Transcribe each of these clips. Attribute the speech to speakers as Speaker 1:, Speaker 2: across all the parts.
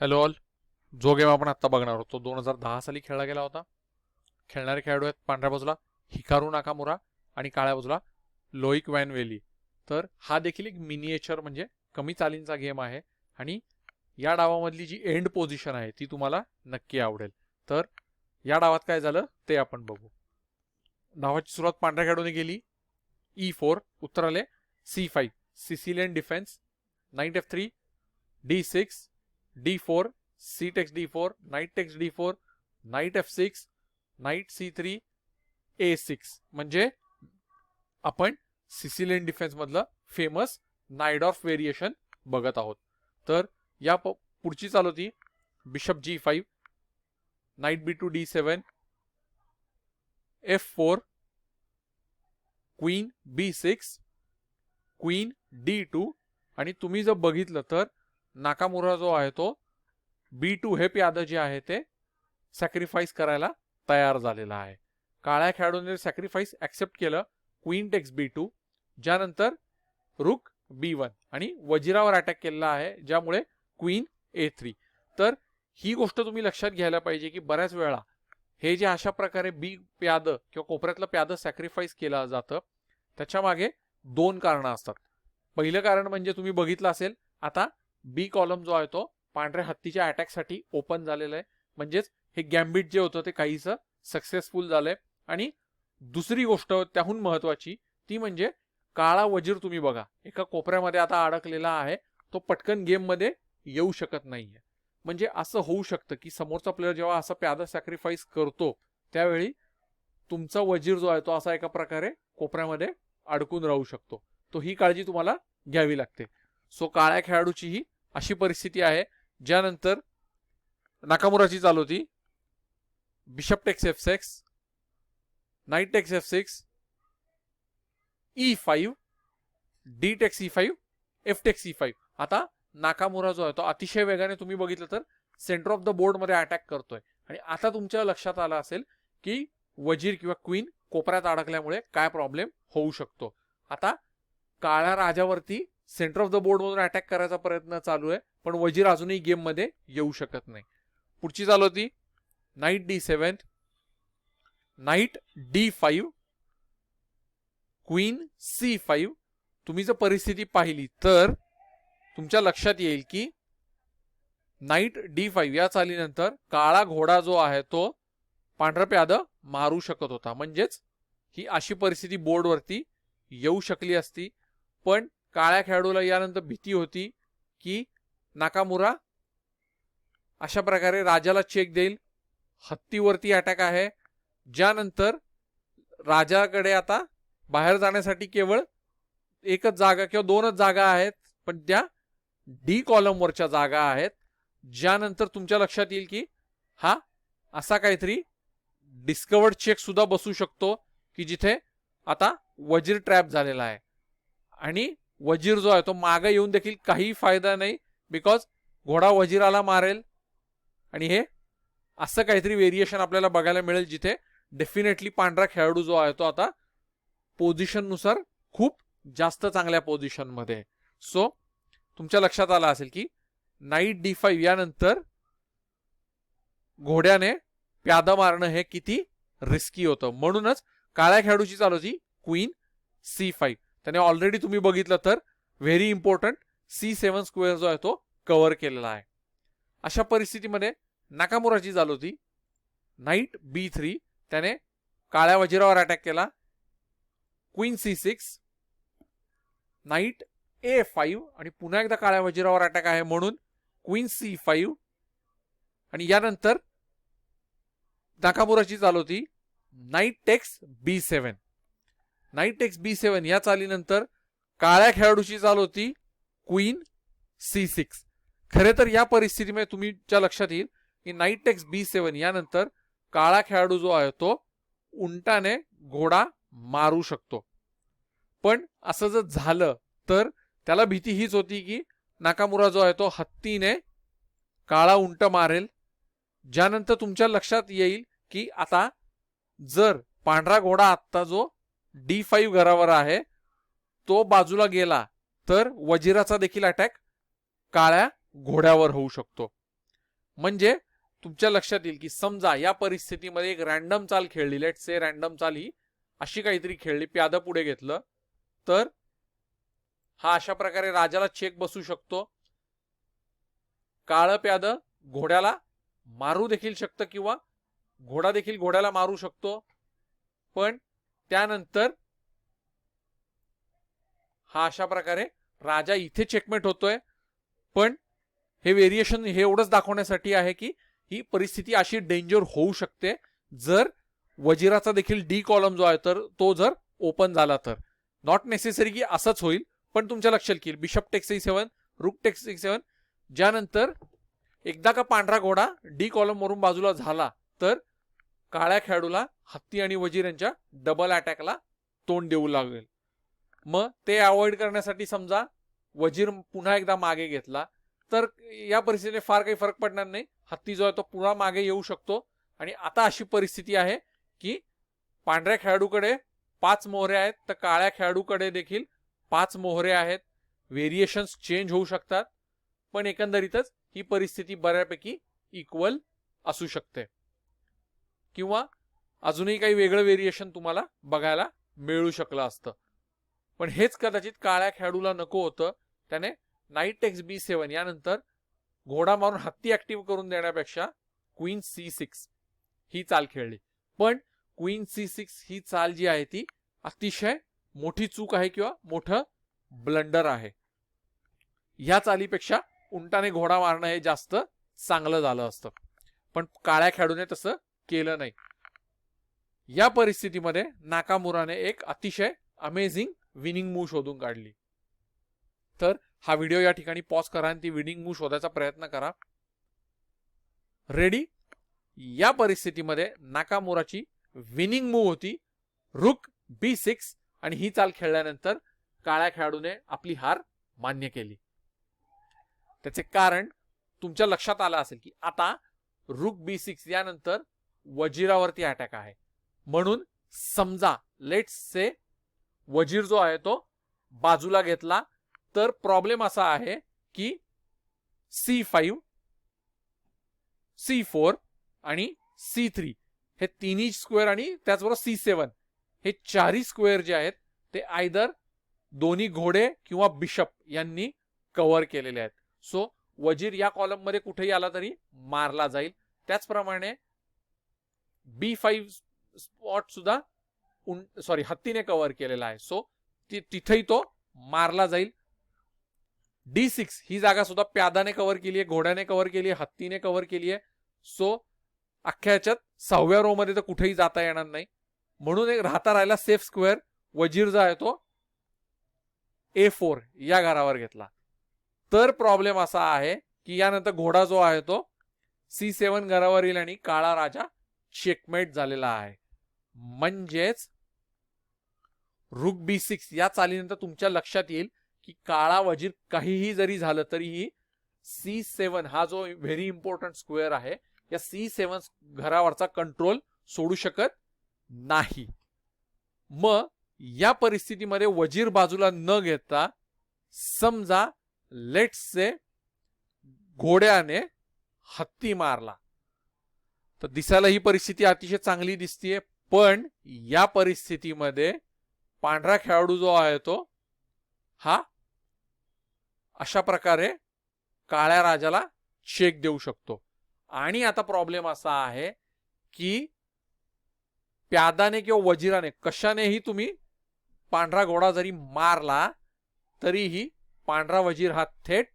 Speaker 1: Hello all. जो game आपण आत्ता बघणार आहोत तो दोन हजार दहा साली खेळला गेला होता. खेळणारे खेळाडू आहेत पांढऱ्या बाजूला हिकारू नाकामुरा आणि काळ्या बाजूला लोईक वॅन वेली तर हा देखील एक मिनिएचर म्हणजे कमी चालींचा गेम आहे आणि या डावामधली जी एंड पोझिशन आहे ती तुम्हाला नक्की आवडेल. तर या डावात काय झालं ते आपण बघू. डावाची सुरुवात पांढऱ्या खेळाडूने गेली ई फोर उत्तर आले. C five Sicilian defence knight F three D six D four C takes D four knight takes D four knight F six knight C three A six म्हणजे आपण सिसिलियन डिफेन्स मधलं famous night of variation बघत आहोत. तर या प- पुढची चालू होती bishop G five knight B two D seven F four queen B six queen D two आणि तुम्ही जर बघितलं तर नाकामुरा जो आहे तो बी टू हे प्यादं जे आहे ते सॅक्रिफाईस करायला तयार झालेला आहे. काळ्या खेळाडूने सॅक्रिफाईस ॲक्सेप्ट केलं क्वीन टेक्स बी टू ज्यानंतर रुक बी वन आणि वजिरावर अटॅक केलेला आहे ज्यामुळे क्वीन ए थ्री. तर ही गोष्ट तुम्ही लक्षात घ्यायला पाहिजे की बऱ्याच वेळा हे जे अशा प्रकारे बी प्यादं किंवा कोपऱ्यातलं प्यादं सॅक्रिफाईस केलं जातं त्याच्यामागे दोन कारणं असतात. पहिलं कारण म्हणजे तुम्ही बघितलं असेल आता बी कॉलम जो आहे तो पांढऱ्या हत्तीच्या अटॅकसाठी ओपन झालेलं आहे. म्हणजेच हे गॅम्बिट जे होतं ते काहीसं सक्सेसफुल झालंय. आणि दुसरी गोष्ट त्याहून महत्वाची ती म्हणजे काळा वजीर तुम्ही बघा. एका कोपऱ्यामध्ये आता अडकलेला आहे. तो पटकन गेममध्ये येऊ शकत नाहीये. म्हणजे असं होऊ शकतं की समोरचा प्लेअर जेव्हा असा प्यादा सॅक्रिफाईस करतो त्यावेळी तुमचा वजीर जो आहे तो असा एका प्रकारे कोपऱ्यामध्ये अडकून राहू शकतो. तो ही काळजी तुम्हाला घ्यावी लागते. सो काळ्या खेळाडूची ही अशी परिस्थिती आहे. ज्यानंतर नाकामुराची चालू होती. Bishop takes F six knight takes F six E five D takes E five F takes E five. आता नाकामुरा जो आहे तो अतिशय वेगाने तुम्ही बघितलं तर सेंटर ऑफ द बोर्डमध्ये अटॅक करतोय. आणि आता तुमच्या लक्षात आलं असेल की वजीर किंवा क्वीन कोपऱ्यात अडकल्यामुळे काय प्रॉब्लेम होऊ शकतो. आता काळ्या राजावरती सेंटर ऑफ द बोर्डमधून अटॅक करायचा प्रयत्न चालू आहे. पण वजीर अजूनही गेममध्ये येऊ शकत नाही. पुढची चालू होती. Knight D seven knight D five queen C five तुम्ही जर परिस्थिती पाहिली तर तुमच्या लक्षात येईल की नाईट डी फाईव्ह या चालीनंतर काळा घोडा जो आहे तो पांढरा प्याद मारू शकत होता. म्हणजेच ही अशी परिस्थिती बोर्डवरती येऊ शकली असती. पण काळ्या खेळाडूला यानंतर भीती होती की नाकामुरा अशा प्रकारे राजाला चेक देईल. हत्तीवरती अटॅक आहे. ज्यानंतर राजाकडे आता बाहेर जाण्यासाठी केवळ एकच जागा किंवा दोनच जागा आहेत पण त्या डी कॉलमवरच्या जागा आहेत. ज्यानंतर तुमच्या लक्षात येईल की हा असा काहीतरी डिस्कवर्ड चेक सुद्धा बसू शकतो की जिथे आता वजीर ट्रॅप झालेला आहे. आणि वजीर जो आहे तो मागे येऊन देखील काही फायदा नाही बिकॉज घोडा वजीराला मारेल. आणि हे असं काहीतरी व्हेरिएशन आपल्याला बघायला मिळेल जिथे डेफिनेटली पांढरा खेळाडू जो आहे तो आता पोझिशननुसार खूप जास्त चांगल्या पोझिशनमध्ये सो तुमच्या लक्षात आलं असेल की नाईट डी फाईव्ह यानंतर घोड्याने प्यादा मारणं हे किती रिस्की होतं. म्हणूनच काळ्या खेळाडूची चालू होती क्वीन सी फाईव्ह त्याने ऑलरेडी तुम्ही बघितलं तर very important C seven square जो आहे तो कव्हर केलेला आहे. अशा परिस्थितीमध्ये नाकामुराची चालू होती. नाईट बी थ्री त्याने काळ्या वजिरावर अटॅक केला. Queen C six knight A five आणि पुन्हा एकदा काळ्या वजिरावर अटॅक आहे म्हणून क्वीन सी फाईव्ह आणि यानंतर नाकामुराची चालू होती. Knight takes B seven knight takes B seven या चालीनंतर काळ्या खेळाडूची चाल होती क्वीन सी सिक्स. खरे तर या परिस्थितीमध्ये तुमच्या लक्षात येईल की नाईट टेक्स बी सेवन यानंतर काळा खेळाडू जो आहे तो उंटाने घोडा मारू शकतो. पण असं जर झालं तर त्याला भीती हीच होती की नाकामुरा जो आहे तो हत्तीने काळा उंट मारेल. ज्यानंतर तुमच्या लक्षात येईल की आता जर पांढरा घोडा आत्ता जो डी फाईव्ह घरावर आहे. तो बाजूला गेला तर वजिराचा देखील अटॅक काळ्या घोड्यावर होऊ शकतो. म्हणजे तुमच्या लक्षात येईल की समजा या परिस्थितीमध्ये एक रॅन्डम चाल खेळली. लेट से रॅन्डम चाल ही अशी काहीतरी खेळली. प्यादा पुढे घेतलं तर हा अशा प्रकारे राजाला चेक बसू शकतो. काळं प्याद घोड्याला मारू देखील शकतं किंवा घोडा देखील घोड्याला मारू शकतो. पण त्यानंतर हा अशा प्रकारे राजा इथे चेकमेट होतोय. पण हे व्हेरिएशन हे एवढंच दाखवण्यासाठी आहे की ही परिस्थिती अशी डेंजर होऊ शकते. जर वजिराचा देखील डी कॉलम जो आहे तर तो जर ओपन झाला तर. नॉट नेसेसरी की असंच होईल पण तुमच्या लक्षात येईल. Bishop text C seven rook takes C seven ज्यानंतर एकदा का पांढरा घोडा डी कॉलम वरून बाजूला झाला तर काळ्या खेळाडूला हत्ती आणि वजीर यांच्या डबल अटॅकला तोंड देऊ लागेल. मग ते अवॉइड करण्यासाठी समजा वजीर पुन्हा एकदा मागे घेतला तर या परिस्थितीने फार काही फरक पडणार नाही. हत्ती जो आहे तो पुन्हा मागे येऊ शकतो. आणि आता अशी परिस्थिती आहे की पांढऱ्या खेळाडूकडे पाच मोहरे आहेत तर काळ्या खेळाडूकडे देखील पाच मोहरे आहेत. व्हेरिएशन्स चेंज होऊ शकतात पण एकंदरीतच ही परिस्थिती बऱ्यापैकी इक्वल असू शकते. किंवा अजूनही काही वेगळं व्हेरिएशन तुम्हाला बघायला मिळू शकलं असतं. पण हेच कदाचित काळ्या खेळाडूला नको होतं. त्याने नाईट एक्स बी सेवन यानंतर घोडा मारून हत्ती ऍक्टिव्ह करून देण्यापेक्षा क्वीन सी सिक्स ही चाल खेळली. पण क्वीन सी सिक्स ही चाल जी आहे ती अतिशय मोठी चूक आहे किंवा मोठं ब्लंडर आहे. ह्या चालीपेक्षा उंटाने घोडा मारणं हे जास्त चांगलं झालं असतं. पण काळ्या खेळाडूने तसं केलं नाही. या परिस्थितीमध्ये नाकामुराने एक अतिशय अमेझिंग विनिंग मूव शोधून काढली. तर हा व्हिडिओ या ठिकाणी पॉज करा आणि ती विनिंग मूव शोधायचा प्रयत्न करा. रेडी या परिस्थितीमध्ये नाकामुराची विनिंग मूव होती. रुक बी सिक्स आणि ही चाल खेळल्यानंतर काळ्या खेळाडूने आपली हार मान्य केली. त्याचे कारण तुमच्या लक्षात आलं असेल की आता रुक बी सिक्स यानंतर वजीरावरती अटॅक आहे. म्हणून समजा लेट्स से वजीर जो आहे तो बाजूला घेतला तर प्रॉब्लेम असा आहे की सी फाईव्ह सी फोर आणि सी थ्री हे तिन्ही स्क्वेअर आणि त्याचबरोबर सी सेवन हे चारही स्क्वेअर जे आहेत ते आयदर दोन्ही घोडे किंवा बिशप यांनी कव्हर केलेले आहेत. सो वजीर या कॉलममध्ये कुठेही आला तरी मारला जाईल. त्याचप्रमाणे बी फाईव्ह स्पॉट सुद्धा सॉरी हत्तीने कव्हर केलेला आहे. सो तिथेही तो मारला जाईल. डी सिक्स ही जागा सुद्धा प्यादाने कव्हर केली आहे घोड्याने कव्हर केली आहे हत्तीने कव्हर केली आहे सो अख्ख्या ह्याच्यात सहाव्या रो मध्ये तर कुठेही जाता येणार नाही. म्हणून एक राहता राहिला सेफ स्क्वेअर वजीर जो आहे तो ए फोर या घरावर घेतला. तर प्रॉब्लेम असा आहे की यानंतर घोडा जो आहे तो सी सेवन घरावर येईल आणि काळा राजा चेकमेट झालेला आहे. म्हणजेच रुक बी सिक्स या चालीनंतर तुमच्या लक्षात येईल की काळा वजीर काहीही जरी झालं तरीही सी सेवन हा जो व्हेरी इम्पॉर्टंट स्क्वेअर आहे या सी सेवन घरावरचा कंट्रोल सोडू शकत नाही. मग या परिस्थितीमध्ये वजीर बाजूला न घेता समजा लेट्स से घोड्याने हत्ती मारला. तर दिसायला ही परिस्थिती अतिशय चांगली दिसतीये. पण या परिस्थितीमध्ये पांढरा खेळाडू जो आहे तो हा अशा प्रकारे काळ्या राजाला चेक देऊ शकतो. आणि आता प्रॉब्लेम असा आहे की प्यादाने किंवा वजिराने कशानेही तुम्ही पांढरा घोडा जरी मारला तरीही पांढरा वजीर हा थेट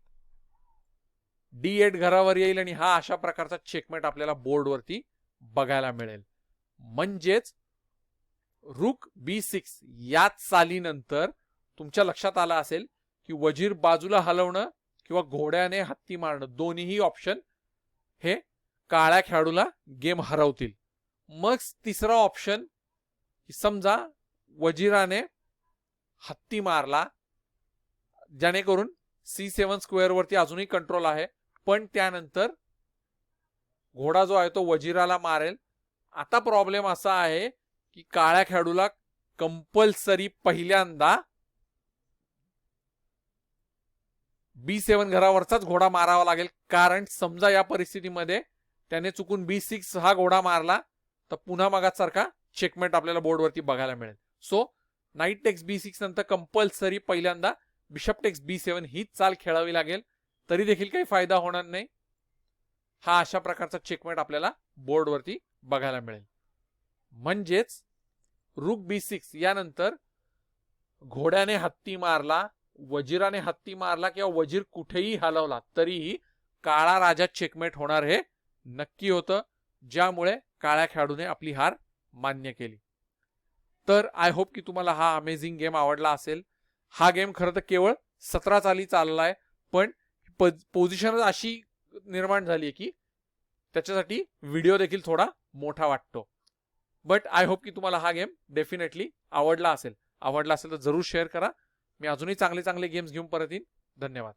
Speaker 1: डी एड घरावर येईल आणि हा अशा प्रकारचा चेकमेट आपल्याला बोर्डवरती बघायला मिळेल. म्हणजेच रुक बी सिक्स या चालीनंतर तुमच्या लक्षात आलं असेल की वजीर बाजूला हलवणं किंवा घोड्याने हत्ती मारणं दोन्हीही ऑप्शन हे काळ्या खेळाडूला गेम हरवतील. मग तिसरा ऑप्शन समजा वजीराने हत्ती मारला जेणेकरून सी सेवन स्क्वेअरवरती अजूनही कंट्रोल आहे. पण त्यानंतर घोडा जो आहे तो वजिराला मारेल. आता प्रॉब्लेम असा आहे की काळ्या खेळाडूला कंपल्सरी पहिल्यांदा बी सेवन घरावरचाच घोडा मारावा लागेल. कारण समजा या परिस्थितीमध्ये त्याने चुकून बी सिक्स हा घोडा मारला तर पुन्हा मागासारखा चेकमेट आपल्याला बोर्डवरती बघायला मिळेल. So knight takes B six नंतर कंपल्सरी पहिल्यांदा बिशप टेक्स बी सेवन हीच चाल खेळावी लागेल. तरी देखील काही फायदा होणार नाही. हा अशा प्रकारचा चेकमेट आपल्याला बोर्डवरती बघायला मिळेल. म्हणजेच रुक बी सिक्स यानंतर घोड्याने हत्ती मारला वजिराने हत्ती मारला किंवा वजीर कुठेही हलवला तरीही काळा राजा चेकमेट होणार हे नक्की होतं ज्यामुळे काळ्या खेळाडूने आपली हार मान्य केली. तर आय होप की तुम्हाला हा अमेझिंग गेम आवडला असेल. हा गेम खरं तर केवळ सतरा चाली चाललाय पण पोझिशनच अशी निर्माण झाली आहे की त्याच्यासाठी व्हिडिओ देखील थोडा मोठा वाटतो. बट आय होप की तुम्हाला हा गेम डेफिनेटली आवडला असेल. आवडला असेल तर जरूर शेअर करा. मी अजूनही चांगले चांगले गेम्स घेऊन परत येईन. धन्यवाद.